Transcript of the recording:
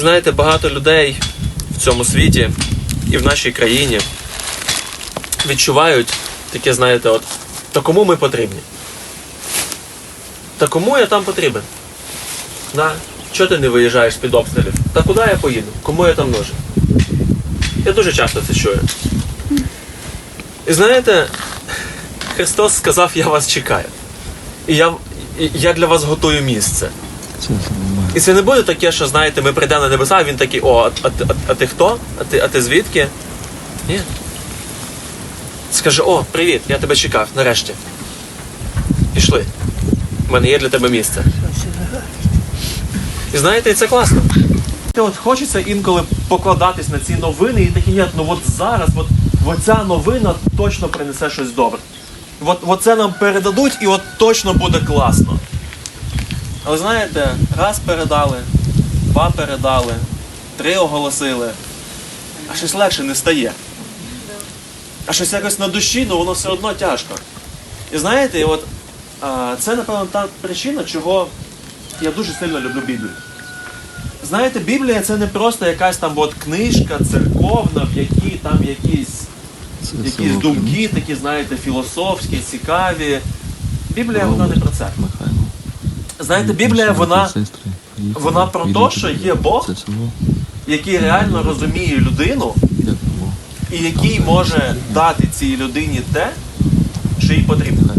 Знаєте, багато людей в цьому світі і в нашій країні відчувають таке, знаєте, от, та кому ми потрібні? Та кому я там потрібен? На, чого ти не виїжджаєш з-під обстрілів? Та куди я поїду? Кому я там нужен? Я дуже часто це чую. І знаєте, Христос сказав, я вас чекаю. І я, і я для вас готую місце. І це не буде таке, що знаєте, ми прийдемо на небеса, а він такий, о, а, а, а, ти хто? А ти, а ти звідки? Ні. Скаже, о, привіт, я тебе чекав, нарешті. Пішли. У мене є для тебе місце. І знаєте, і це класно. От хочеться інколи покладатись на ці новини і такі, ні, ну от зараз, от, от ця новина точно принесе щось добре. От, от нам передадуть, і от точно буде класно. Але знаєте, раз передали, два передали, три оголосили, а щось легше не стає. А щось якось на душі, ну воно все одно тяжко. І знаєте, от а, це, напевно, та причина, чого я дуже сильно люблю Біблію. Знаєте, Біблія це не просто якась там от книжка церковна, в якій там якісь, якісь думки, такі, знаєте, філософські, цікаві. Біблія вона не про це. Знаєте, Біблія вона, вона про те, що є Бог, який реально розуміє людину і який може дати цій людині те, що їй потрібно.